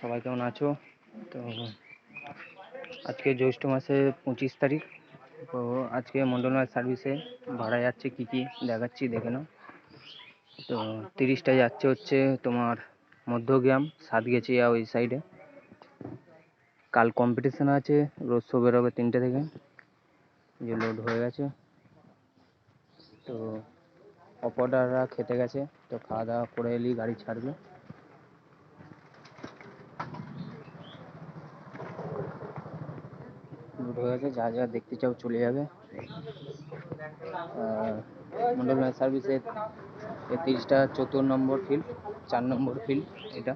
সবাই কেমন আছো? তো আজকে জ্যৈষ্ঠ মাসের পঁচিশ তারিখ, তো আজকে মন্ডলমার সার্ভিসে ভাড়া যাচ্ছে কি কি দেখাচ্ছি, দেখে নাও। তো তিরিশটা যাচ্ছে হচ্ছে তোমার মধ্যগ্রাম, সাতগেছিয়া ওই সাইডে কাল কম্পিটিশান আছে, রোজ শো বেরোবে তিনটে থেকে, যে লোড হয়ে গেছে। তো অপারেটাররা খেতে গেছে, তো খাওয়া দাওয়া করে এলেই গাড়ি ছাড়বে। লোড হয়ে গেছে, যা যা দেখতে চাও চলে যাবে। মন্ডল সার্ভিসের তিরিশটা চতুর্থ নম্বর ফিল্ড চার নম্বর ফিল্ড এটা।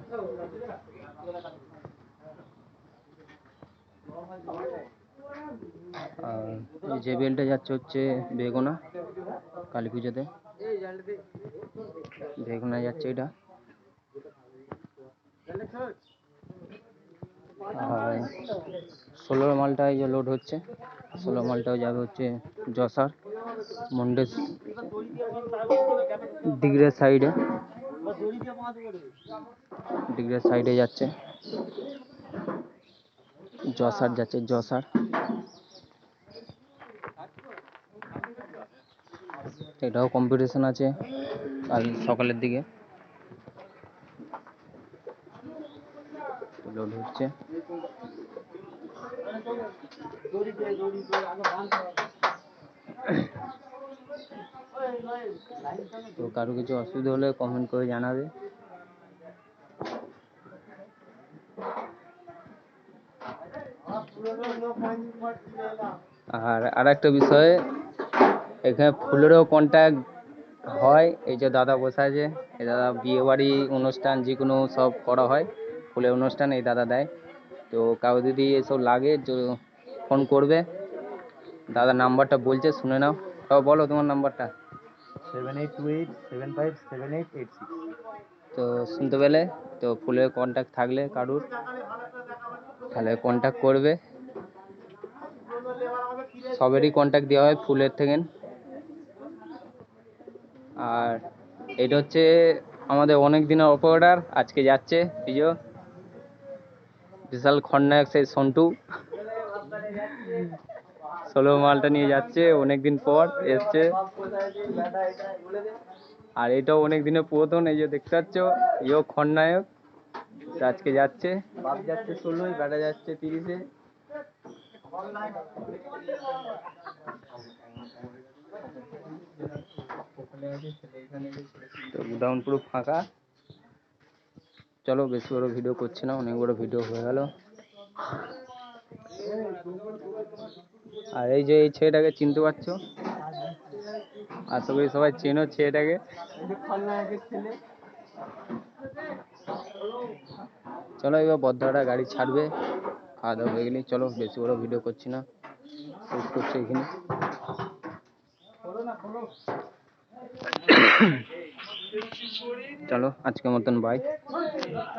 যে বেলটা যাচ্ছে হচ্ছে বেগুনা, কালী পুজোতে। বেগুনা যাচ্ছে এটা। আর ষোলো মালটা এই যে লোড হচ্ছে ষোলো মালটাও যাবে হচ্ছে যশার মন্ডেস ডিগ্রের সাইডে ডিগ্রের সাইডে যাচ্ছে। যশার যাচ্ছে, যশার। এটাও কম্পিটিশন আছে কাল সকালের দিকে। লোড হচ্ছে। তো কারও কিছু অসুবিধা হলে কমেন্ট করে জানাবে। আর আর একটা বিষয়, এখানে ফুলেরও কন্ট্যাক্ট হয়, এই যে দাদা বসে আছে, এই দাদা বিয়ে বাড়ি অনুষ্ঠান যে কোনো সব করা হয়। ফুলের অনুষ্ঠান এই দাদা দেয়। তো কাউ যদি এসব লাগে ফোন করবে। দাদা নাম্বারটা বলছে শুনে নাও। তাও বলো তোমার নাম্বারটা। Seven eight two eight seven five seven eight eight six. তো শুনতে পেলে তো ফুলের কন্ট্যাক্ট থাকলে কারুর। তাহলে কন্ট্যাক্ট করবে। সবেরই কন্ট্যাক্ট দেওয়া হয় ফুলের থেকে। আর এটা হচ্ছে আমাদের অনেক দিনের অপারেটার আজকে যাচ্ছে পিজো বিশাল খন্নায়ক সেই সন্টু। ষোলো মালটা নিয়ে যাচ্ছে অনেক দিন পর এসছে। আর এটাও অনেক দিনের পুরাতন, এই যে দেখতে পাচ্ছ ইও খন্নায়ক। আজকে যাচ্ছে। বাপ যাচ্ছে ষোলোই, বেটা যাচ্ছে তিরিশে। গোডাউন পুরো ফাঁকা। চলো, বেশি বড় ভিডিও করছি না, অনেক বড় ভিডিও হয়ে গেল। আর এই যে এই ছেলেটাকে চিনতে পারছ? আশা করি সবাই চেনো ছেলেটাকে? চলো, এবার বদ্ধটা গাড়ি ছাড়বে, খাওয়া দাওয়া হয়ে গেলে। চলো, বেশি বড় ভিডিও করছি না করছি এখানে। চলো আজকের মতন বাই